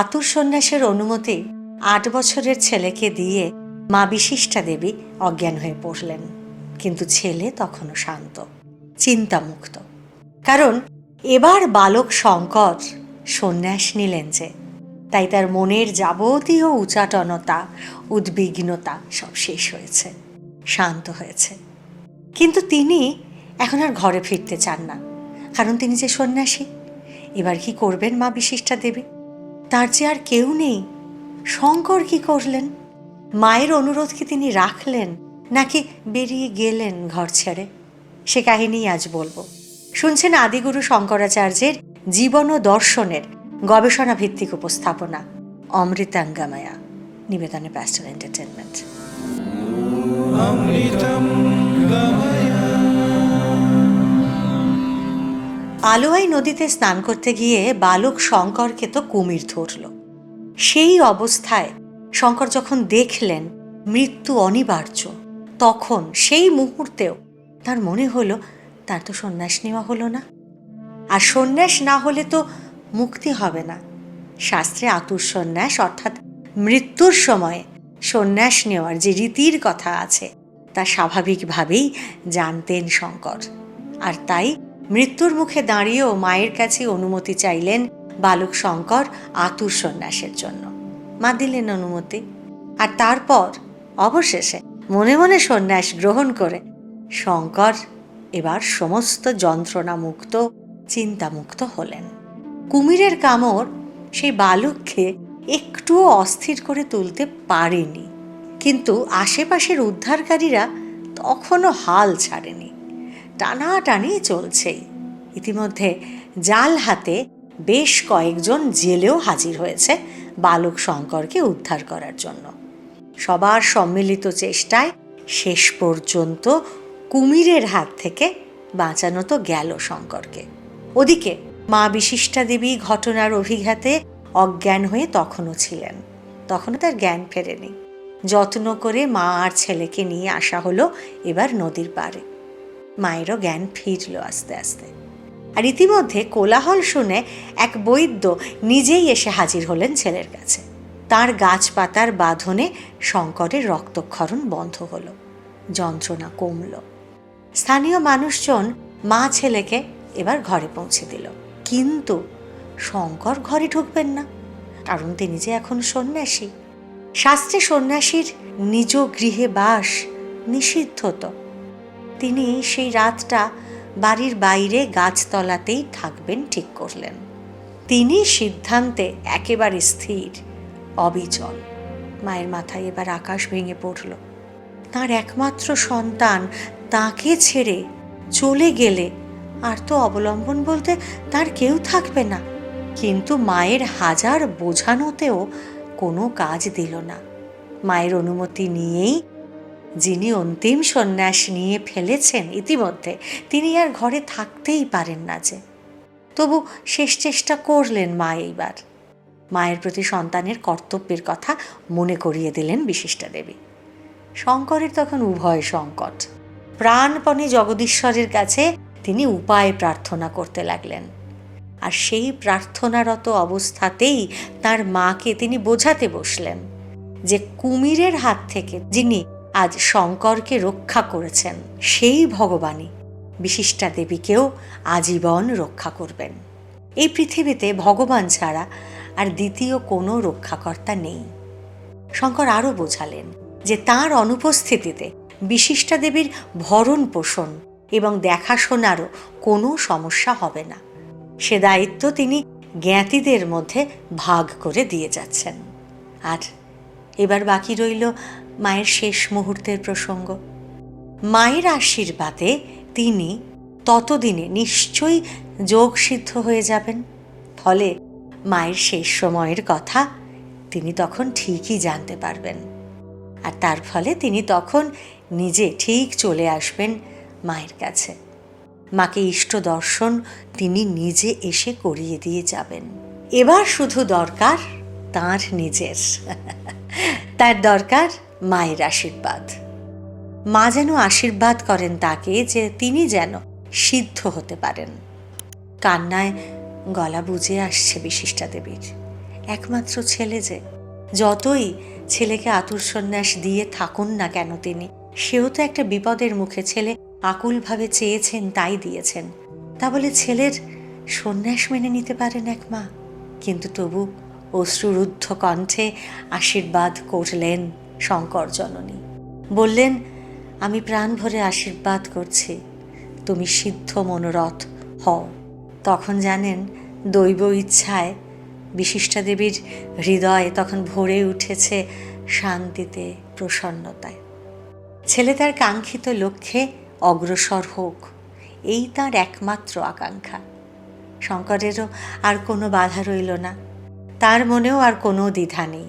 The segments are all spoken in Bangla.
আতুর সন্ন্যাসের অনুমতি আট বছরের ছেলেকে দিয়ে মা বিশিষ্টা দেবী অজ্ঞান হয়ে পড়লেন। কিন্তু ছেলে তখনও শান্ত, চিন্তামুক্ত। কারণ এবার বালক শঙ্কর সন্ন্যাস নিলেন যে, তাই তার মনের যাবতীয় উচাটনতা, উদ্বিগ্নতা সব শেষ হয়েছে, শান্ত হয়েছে। কিন্তু তিনি এখন আর ঘরে ফিরতে চান না, কারণ তিনি যে সন্ন্যাসী, এবার কি করবেন মা বিশিষ্টা দেবী? তার যে আর কেউ নেই। শঙ্কর কি করলেন? মায়ের অনুরোধ কি তিনি রাখলেন? নাকি বেরিয়ে গেলেন ঘর ছেড়ে? সে কাহিনী আজ বলব। শুনছেন আদিগুরু শঙ্করাচার্যের জীবন ও দর্শনের গবেষণা ভিত্তিক উপস্থাপনা, অমৃতাঙ্গামায়া। নিবেদনে প্যাস্টার এন্টারটেনমেন্ট আলোয়াই নদীতে স্নান করতে গিয়ে বালক শঙ্করকে তো কুমির ধরল। সেই অবস্থায় শঙ্কর যখন দেখলেন মৃত্যু অনিবার্য, তখন সেই মুহূর্তেও তার মনে হলো, তার তো সন্ন্যাস নেওয়া হলো না। আর সন্ন্যাস না হলে তো মুক্তি হবে না। শাস্ত্রে আতুর সন্ন্যাস অর্থাৎ মৃত্যুর সময়ে সন্ন্যাস নেওয়ার যে রীতির কথা আছে, তা স্বাভাবিকভাবেই জানতেন শঙ্কর। আর তাই মৃত্যুর মুখে দাঁড়িয়েও মায়ের কাছে অনুমতি চাইলেন বালক শঙ্কর আতুর সন্ন্যাসের জন্য। মা দিলেন অনুমতি। আর তারপর, অবশেষে মনে মনে সন্ন্যাস গ্রহণ করে শঙ্কর এবার সমস্ত যন্ত্রণামুক্ত, চিন্তামুক্ত হলেন। কুমিরের কামড় সেই বালককে একটুও অস্থির করে তুলতে পারেনি। কিন্তু আশেপাশের উদ্ধারকারীরা তখনও হাল ছাড়েনি। টানাটানি চলছেই। ইতিমধ্যে জাল হাতে বেশ কয়েকজন জেলেও হাজির হয়েছে বালক শঙ্করকে উদ্ধার করার জন্য। সবার সম্মিলিত চেষ্টায় শেষ পর্যন্ত কুমিরের হাত থেকে বাঁচানো তো গেল শঙ্করকে। ওদিকে মা বিশিষ্টা দেবী ঘটনার অভিঘাতে অজ্ঞান হয়ে তখনও ছিলেন। তখনও তার জ্ঞান ফেরেনি। যত্ন করে মা আর ছেলেকে নিয়ে আসা হলো এবার নদীর পাড়ে। মায়েরও জ্ঞান ফিরল আস্তে আস্তে। আর ইতিমধ্যে কোলাহল শুনে এক বৈদ্য নিজেই এসে হাজির হলেন ছেলের কাছে। তার গাছপাতার বাঁধনে শঙ্করের রক্তক্ষরণ বন্ধ হলো। যন্ত্রণা কমল। স্থানীয় মানুষজন মা ছেলেকে এবার ঘরে পৌঁছে দিল। কিন্তু শঙ্কর ঘরে ঢুকবেন না, কারণ তিনি যে এখন সন্ন্যাসী। শাস্ত্রে সন্ন্যাসীর নিজ গৃহে বাস নিষিদ্ধ তো। তিনি সেই রাতটা বাড়ির বাইরে গাছতলাতেই থাকবেন ঠিক করলেন। তিনি সিদ্ধান্তে একেবারে স্থির, অবিচল। মায়ের মাথায় এবার আকাশ ভেঙে পড়ল। তার একমাত্র সন্তান তাকে ছেড়ে চলে গেলে আর তো অবলম্বন বলতে তার কেউ থাকবে না। কিন্তু মায়ের হাজার বোঝানোতেও কোনো কাজ দিল না। মায়ের অনুমতি নিয়েই যিনি অন্তিম সন্ন্যাস নিয়ে ফেলেছেন ইতিমধ্যে, তিনি আর ঘরে থাকতেই পারেন না যে। তবু শেষ চেষ্টা করলেন মা এইবার। মায়ের প্রতি সন্তানের কর্তব্যের কথা মনে করিয়ে দিলেন বিশিষ্টা দেবী। শঙ্করের তখন উভয় সংকট। প্রাণপণে জগদীশ্বরের কাছে তিনি উপায় প্রার্থনা করতে লাগলেন। আর সেই প্রার্থনারত অবস্থাতেই তার মাকে তিনি বোঝাতে বসলেন যে কুমিরের হাত থেকে যিনি আজ শঙ্করকে রক্ষা করেছেন সেই ভগবানই। বিশিষ্টা দেবীকেও আজীবন রক্ষা করবেন। এই পৃথিবীতে ভগবান ছাড়া আর দ্বিতীয় কোনো রক্ষাকর্তা নেই। শঙ্কর আরও বোঝালেন যে তার অনুপস্থিতিতে বিশিষ্টা দেবীর ভরণ পোষণ এবং দেখাশোনারও কোনো সমস্যা হবে না। সে দায়িত্ব তিনি জ্ঞাতিদের মধ্যে ভাগ করে দিয়ে যাচ্ছেন। আর এবার বাকি রইল মায়ের শেষ মুহূর্তের প্রসঙ্গ। মায়ের আশীর্বাদে তিনি ততদিনে নিশ্চয়ই যোগসিদ্ধ হয়ে যাবেন। ফলে মায়ের শেষ সময়ের কথা তিনি তখন ঠিকই জানতে পারবেন। আর তার ফলে তিনি তখন নিজে ঠিক চলে আসবেন মায়ের কাছে। মাকে ইষ্ট দর্শন তিনি নিজে এসে করিয়ে দিয়ে যাবেন। এবার শুধু দরকার তার নিজের। তার দরকার মায়ের আশীর্বাদ। মা যেন আশীর্বাদ করেন তাকে যে তিনি যেন সিদ্ধ হতে পারেন। কান্নায় গলা বুঝে আসছে বিশিষ্টা দেবীর। একমাত্র ছেলে যে, যতই ছেলেকে আতুর সন্ন্যাস দিয়ে থাকুন না কেন তিনি, সেও তো একটা বিপদের মুখে ছেলে আকুলভাবে চেয়েছেন তাই দিয়েছেন। তা বলে ছেলের সন্ন্যাস মেনে নিতে পারেন এক মা। কিন্তু তবু অশ্রুরুদ্ধ কণ্ঠে আশীর্বাদ করলেন শঙ্কর জননী। বললেন, আমি প্রাণ ভরে আশীর্বাদ করছি, তুমি সিদ্ধ মনোরথ হও। তখন জানেন, দৈব ইচ্ছায় বিশিষ্টা দেবীর হৃদয় তখন ভরে উঠেছে শান্তিতে, প্রসন্নতায়। ছেলে তার কাঙ্ক্ষিত লক্ষ্যে অগ্রসর হোক, এই তার একমাত্র আকাঙ্ক্ষা। শঙ্করেরও আর কোনো বাধা রইল না, তার মনেও আর কোনো দ্বিধা নেই।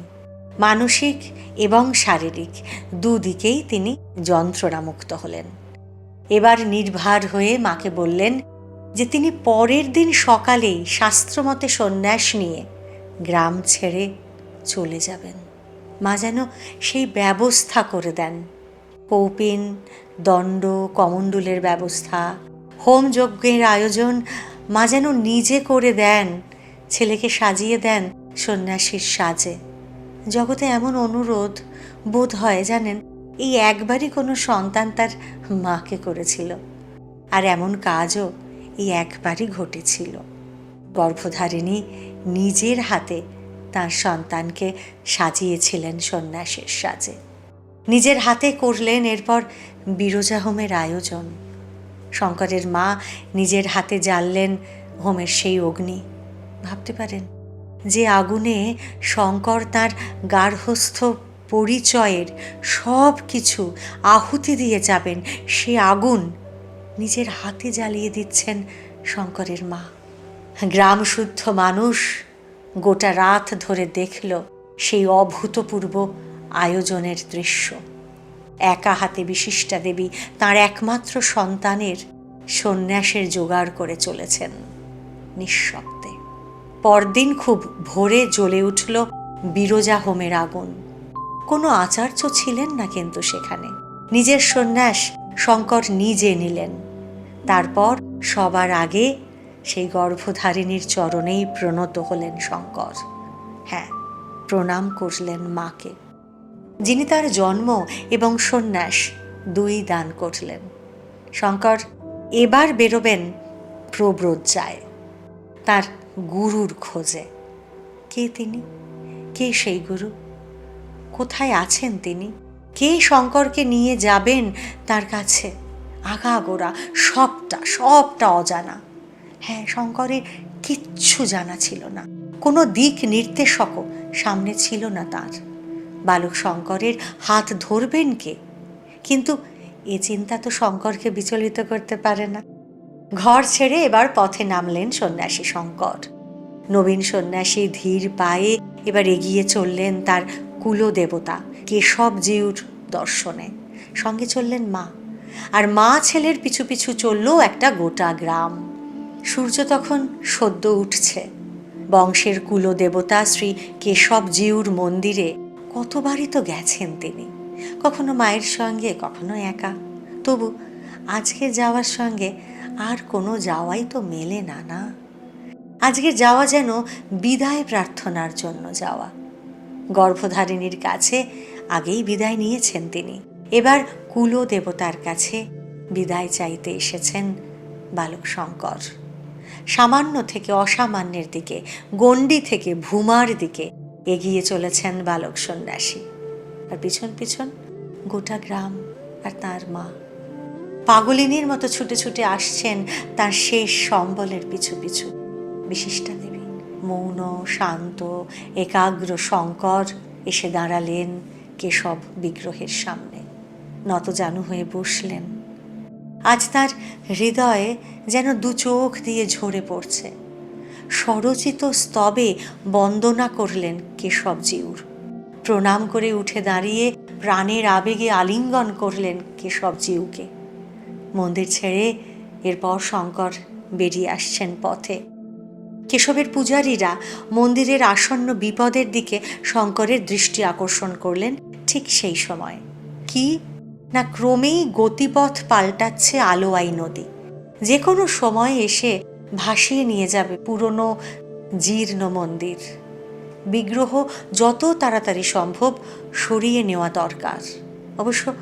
মানসিক এবং শারীরিক দুদিকেই তিনি যন্ত্রণামুক্ত হলেন। এবার নির্ভার হয়ে মাকে বললেন যে তিনি পরের দিন সকালেই শাস্ত্রমতে সন্ন্যাস নিয়ে গ্রাম ছেড়ে চলে যাবেন। মা যেন সেই ব্যবস্থা করে দেন। কৌপিন, দণ্ড, কমণ্ডুলের ব্যবস্থা হোম যজ্ঞের আয়োজন মা যেন নিজে করে দেন, ছেলেকে সাজিয়ে দেন সন্ন্যাসীর সাজে। জগতে এমন অনুরোধ বোধ হয় জানেন, এই একবারই কোনো সন্তান তার মাকে করেছিল। আর এমন কাজও এই একবারই ঘটেছিল। গর্ভধারিণী নিজের হাতে তার সন্তানকে সাজিয়েছিলেন সন্ন্যাসের সাজে। নিজের হাতে করলেন এরপর বিরজা হোমের আয়োজন। শঙ্করের মা নিজের হাতে জ্বাললেন হোমের সেই অগ্নি। ভাবতে পারেন যে আগুনে শঙ্কর তার গার্হস্থ পরিচয়ের সব কিছু আহুতি দিয়ে যাবেন, সে আগুন নিজের হাতে জ্বালিয়ে দিচ্ছেন শঙ্করের মা। গ্রাম শুদ্ধ মানুষ গোটা রাত ধরে দেখল সেই অভূতপূর্ব আয়োজনের দৃশ্য। একা হাতে বিশিষ্টা দেবী তার একমাত্র সন্তানের সন্ন্যাসের জোগাড় করে চলেছেন নিঃশব্দে। পরদিন খুব ভোরে জ্বলে উঠল বিরজা হোমের আগুন। কোনো আচার্য ছিলেন না কিন্তু সেখানে। নিজের সন্ন্যাস শঙ্কর নিজে নিলেন। তারপর সবার আগে সেই গর্ভধারিণীর চরণেই প্রণত হলেন শঙ্কর। হ্যাঁ প্রণাম করলেন মাকে। যিনি তার জন্ম এবং সন্ন্যাস দুই দান করলেন। শঙ্কর, এবার বেরোবেন প্রব্রজ্জায়। তার গুরুর খোঁজে। কে তিনি? কে সেই গুরু? কোথায় আছেন তিনি? কে শঙ্করকে নিয়ে যাবেন তার কাছে? আগাগোড়া, সবটা সবটা অজানা। হ্যাঁ শঙ্করের কিচ্ছু জানা ছিল না। কোনো দিক নির্দেশকও সামনে ছিল না তার। বালক শঙ্করের হাত ধরবেন কে? কিন্তু এ চিন্তা তো শঙ্করকে বিচলিত করতে পারে না। ঘর ছেড়ে এবার পথে নামলেন সন্ন্যাসী শঙ্কর। নবীন সন্ন্যাসী ধীর পায়ে এবার এগিয়ে চললেন তার কুলদেবতা কেশবজিউর দর্শনে। সঙ্গে চললেন মা। আর মা ছেলের পিছু পিছু চলল একটা গোটা গ্রাম। সূর্য তখন সদ্য উঠছে। বংশের কুলদেবতা শ্রী কেশবজিউর মন্দিরে কতবারই তো গেছেন তিনি। কখনো মায়ের সঙ্গে, কখনো একা। তবু আজকে যাওয়ার সঙ্গে আর কোনো যাওয়াই তো মেলে না না? আজকে যাওয়া যেন বিদায় প্রার্থনার জন্য যাওয়া। গর্ভধারিণীর কাছে আগেই বিদায় নিয়েছেন তিনি। এবার কুলো দেবতার কাছে বিদায় চাইতে এসেছেন বালক শঙ্কর সামান্য থেকে অসামান্যের দিকে, গণ্ডি থেকে ভূমার দিকে এগিয়ে চলেছেন বালক সন্ন্যাসী। আর পিছন পিছন গোটা গ্রাম আর তার মা। পাগলিনীর মতো ছুটে ছুটে আসছেন তার শেষ সম্বলের পিছু পিছু। বিশিষ্টা দেবী, মৌন, শান্ত, একাগ্র শঙ্কর এসে দাঁড়ালেন কেশব বিগ্রহের সামনে। নত নতজানু হয়ে বসলেন। আজ তার হৃদয়ে যেন দু চোখ দিয়ে ঝরে পড়ছে। স্বরচিত স্তবে বন্দনা করলেন কেশব কেশবজিউর প্রণাম করে উঠে দাঁড়িয়ে প্রাণের আবেগে আলিঙ্গন করলেন কেশবজিউকে মন্দির ছেড়ে এরপর শঙ্কর বেরিয়ে আসছেন পথে। কেশবের পূজারীরা মন্দিরের আসন্ন বিপদের দিকে শঙ্করের দৃষ্টি আকর্ষণ করলেন ঠিক সেই সময়। কি? না ক্রমেই গতিপথ পাল্টাচ্ছে আলোয়াই নদী। যে কোনো সময় এসে ভাসিয়ে নিয়ে যাবে পুরনো, জীর্ণ মন্দির। বিগ্রহ যত তাড়াতাড়ি সম্ভব সরিয়ে নেওয়া দরকার। অবশ্য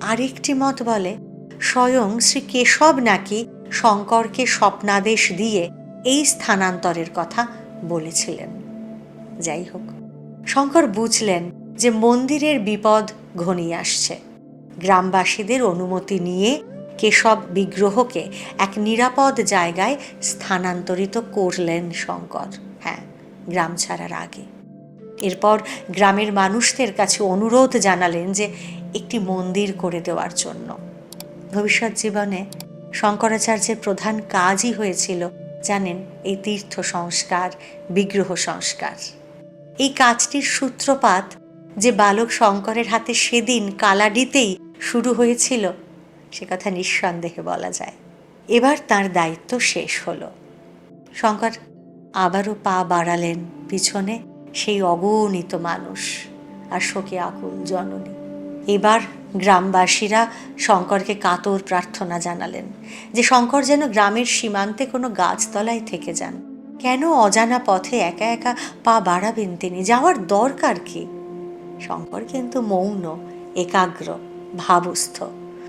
আরেকটি মত বলে স্বয়ং শ্রী কেশব নাকি শঙ্করকে স্বপ্নাদেশ দিয়ে এই স্থানান্তরের কথা বলেছিলেন। যাই হোক, শঙ্কর বুঝলেন যে মন্দিরের বিপদ ঘনিয়ে আসছে। গ্রামবাসীদের অনুমতি নিয়ে কেশব বিগ্রহকে এক নিরাপদ জায়গায় স্থানান্তরিত করলেন শঙ্কর। হ্যাঁ গ্রাম ছাড়ার আগে। এরপর গ্রামের মানুষদের কাছে অনুরোধ জানালেন যে একটি মন্দির করে দেওয়ার জন্য। ভবিষ্যৎ জীবনে শঙ্করাচার্যের প্রধান কাজই হয়েছিল জানেন এই তীর্থ সংস্কার, বিগ্রহ সংস্কার। এই কাজটির সূত্রপাত যে বালক শঙ্করের হাতে সেদিন কালাডিতেই শুরু হয়েছিল, সে কথা নিঃসন্দেহে বলা যায়। এবার তার দায়িত্ব শেষ হলো। শঙ্কর আবারও পা বাড়ালেন পিছনে সেই অগণিত মানুষ, আর শোকে আকুল জননী। এবার গ্রামবাসীরা শঙ্করকে কাতর প্রার্থনা জানালেন যে শঙ্কর যেন গ্রামের সীমান্তে কোনো গাছতলায় থেকে যান। কেন অজানা পথে একা একা পা বাড়াবেন তিনি? যাওয়ার দরকার কি? শঙ্কর কিন্তু মৌন, একাগ্র, ভাবস্থ।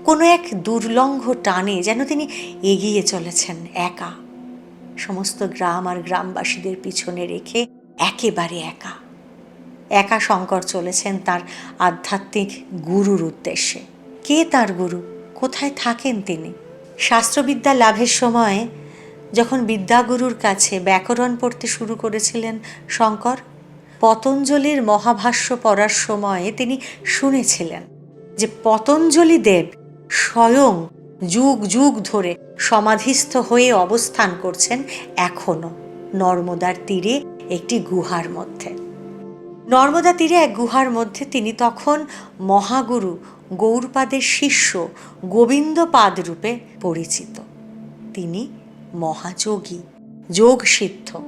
কোনো এক দুর্লঙ্ঘ টানে যেন তিনি এগিয়ে চলেছেন একা। সমস্ত গ্রাম আর গ্রামবাসীদের পিছনে রেখে একেবারে একা। একা শঙ্কর চলেছেন তার আধ্যাত্মিক গুরুর উদ্দেশ্যে। কে তার গুরু? কোথায় থাকেন তিনি? শাস্ত্রবিদ্যা লাভের সময় যখন বিদ্যাগুরুর কাছে ব্যাকরণ পড়তে শুরু করেছিলেন শঙ্কর, পতঞ্জলির মহাভাষ্য পড়ার সময়ে তিনি শুনেছিলেন যে পতঞ্জলি দেব স্বয়ং যুগ যুগ ধরে সমাধিস্থ হয়ে অবস্থান করছেন এখনও নর্মদার তীরে একটি গুহার মধ্যে। নর্মদা তীরে এক গুহার মধ্যে তিনি তখন মহাগুরু গৌরপাদের শিষ্য গোবিন্দপাদ রূপে পরিচিত। তিনি মহাযোগী যোগ সিদ্ধ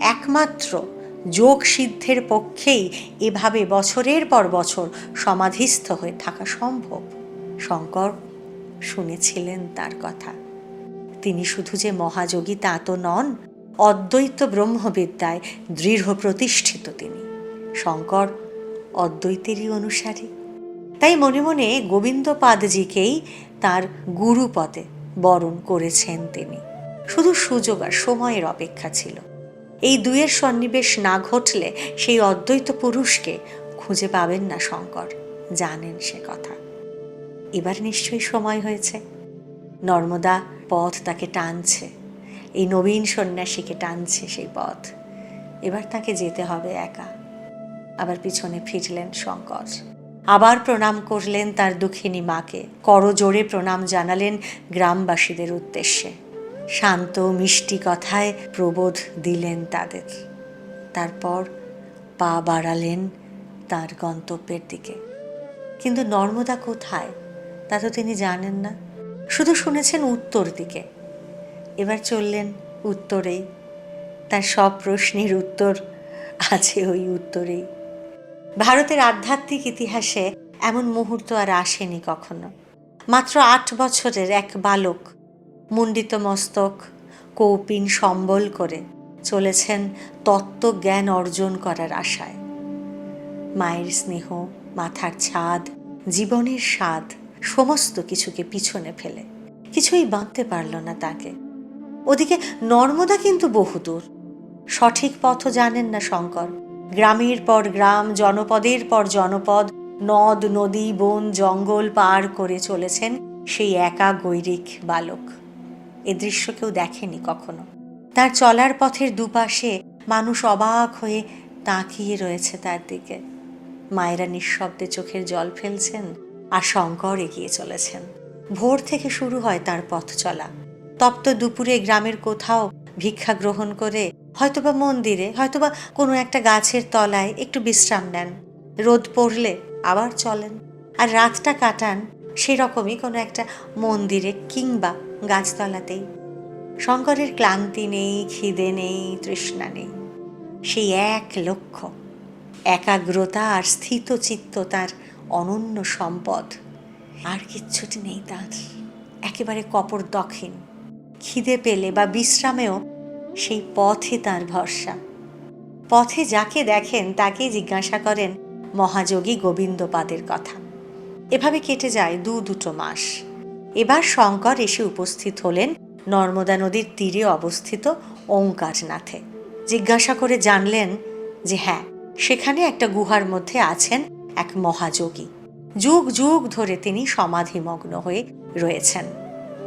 একমাত্র যোগ সিদ্ধের পক্ষেই এভাবে বছরের পর বছর সমাধিস্থ হয়ে থাকা সম্ভব। শঙ্কর শুনেছিলেন তার কথা। তিনি শুধু যে মহাযোগী তা তো নন, অদ্বৈত ব্রহ্মবিদ্যায় দৃঢ় প্রতিষ্ঠিত তিনি। শঙ্কর অদ্বৈতেরই অনুসারী। তাই মনে মনে গোবিন্দপাদজিকেই তার গুরুপদে বরণ করেছেন তিনি। শুধু সুযোগ আর সময়ের অপেক্ষা ছিল। এই দুয়ের সন্নিবেশ না ঘটলে সেই অদ্বৈত পুরুষকে খুঁজে পাবেন না শঙ্কর। জানেন সে কথা। এবার নিশ্চয়ই সময় হয়েছে। নর্মদা পথ তাকে টানছে। এই নবীন সন্ন্যাসীকে টানছে সেই পথ। এবার তাকে যেতে হবে একা। পিছনে ফিরলেন শঙ্কর আবার প্রণাম করলেন তার দুঃখিনী মাকে। করজোড়ে প্রণাম জানালেন গ্রামবাসীদের উদ্দেশ্যে। শান্ত, মিষ্টি কথায় প্রবোধ দিলেন তাদের। তারপর পা বাড়ালেন তার গন্তব্যের দিকে। কিন্তু নর্মদা কোথায়? তা তো তিনি জানেন না। শুধু শুনেছেন উত্তর দিকে। এবার চললেন উত্তরেই। তার সব প্রশ্নের উত্তর আছে ওই উত্তরেই। ভারতের আধ্যাত্মিক ইতিহাসে এমন মুহূর্ত আর আসেনি কখনো। মাত্র আট বছরের এক বালক মুন্ডিত মস্তক, কৌপিন সম্বল করে চলেছেন তত্ত্বজ্ঞান অর্জন করার আশায়। মায়ের স্নেহ, মাথার ছাদ, জীবনের স্বাদ, সমস্ত কিছুকে পিছনে ফেলে। কিছুই বাঁধতে পারল না তাকে। ওদিকে নর্মদা কিন্তু বহুদূর। সঠিক পথ জানেন না শঙ্কর। গ্রামের পর গ্রাম, জনপদের পর জনপদ, নদ, নদী, বন, জঙ্গল পার করে চলেছেন সেই একা গৈরিক বালক। এ দৃশ্য কেউ দেখেনি কখনো। তার চলার পথের দুপাশে মানুষ অবাক হয়ে তাকিয়ে রয়েছে তার দিকে। মায়েরা নিঃশব্দে চোখের জল ফেলছেন আর শঙ্কর এগিয়ে চলেছেন। ভোর থেকে শুরু হয় তার পথ চলা। তপ্ত দুপুরে গ্রামের কোথাও ভিক্ষা গ্রহণ করে হয়তোবা মন্দিরে, হয়তোবা কোনো একটা গাছের তলায় একটু বিশ্রাম নেন। রোদ পড়লে আবার চলেন। আর রাতটা কাটান সেরকমই কোনো একটা মন্দিরে কিংবা গাছতলাতেই। শঙ্করের ক্লান্তি নেই, খিদে নেই, তৃষ্ণা নেই। সেই এক লক্ষ্য, একাগ্রতা আর স্থিত চিত্ত তার অনন্য সম্পদ। আর কিচ্ছুটি নেই তার। একেবারে কপর দক্ষিণ। খিদে পেলে বা বিশ্রামেও সেই পথে তার ভরসা। পথে যাকে দেখেন তাকেই জিজ্ঞাসা করেন মহাযোগী গোবিন্দপাদের কথা। এভাবে কেটে যায় দু দুটো মাস। এবার শঙ্কর এসে উপস্থিত হলেন নর্মদা নদীর তীরে অবস্থিত ওঙ্কারনাথে। জিজ্ঞাসা করে জানলেন যে হ্যাঁ সেখানে একটা গুহার মধ্যে আছেন এক মহাযোগী। যুগ যুগ ধরে তিনি সমাধিমগ্ন হয়ে রয়েছেন।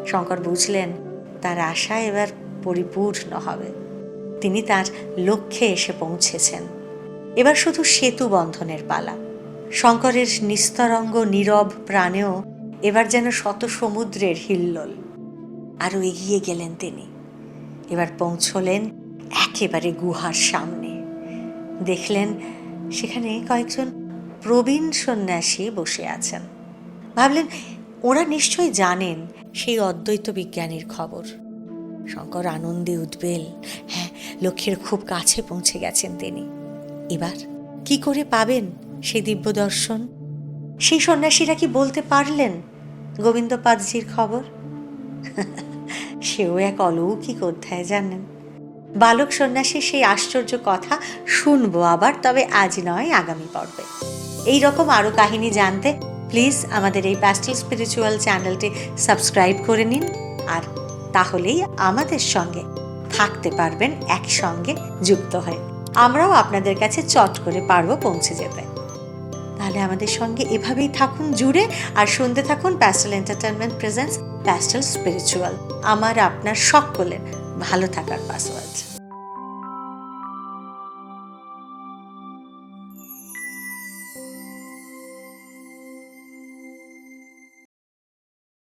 শঙ্কর বুঝলেন, তার আশা এবার পরিপূর্ণ হবে। তিনি তার লক্ষ্যে এসে পৌঁছেছেন। এবার শুধু সেতু বন্ধনের পালা। শঙ্করের নিস্তরঙ্গ নীরব প্রাণেও এবার যেন শত সমুদ্রের হিল্লোল। আরও এগিয়ে গেলেন তিনি। এবার পৌঁছলেন একেবারে গুহার সামনে। দেখলেন সেখানে কয়েকজন প্রবীণ সন্ন্যাসী বসে আছেন। ভাবলেন, ওরা নিশ্চয়ই জানেন সেই অদ্বৈত বিজ্ঞানীর খবর। শঙ্কর আনন্দে উদ্বেল। হ্যাঁ লক্ষ্যের খুব কাছে পৌঁছে গেছেন তিনি। এবার কি করে পাবেন সেই দিব্য দর্শন? সেই সন্ন্যাসীরা কি বলতে পারলেন গোবিন্দপাদজির খবর? সেও এক অলৌকিক অধ্যায় জানেন। বালক সন্ন্যাসীর সেই আশ্চর্য কথা শুনব আবার, তবে আজ নয়, আগামী পর্বে। এই রকম আরও কাহিনী জানতে প্লিজ আমাদের এই প্যাস্টেল স্পিরিচুয়াল চ্যানেলটি সাবস্ক্রাইব করে নিন আর তাহলেই আমাদের সঙ্গে থাকতে পারবেন একসঙ্গে যুক্ত হয়ে। আমরাও আপনাদের কাছে চট করে পারব পৌঁছে যেতে। তাহলে আমাদের সঙ্গে এভাবেই থাকুন জুড়ে আর শুনতে থাকুন pastel entertainment presents pastel spiritual আমার, আপনার সকলের ভালো থাকার পাসওয়ার্ড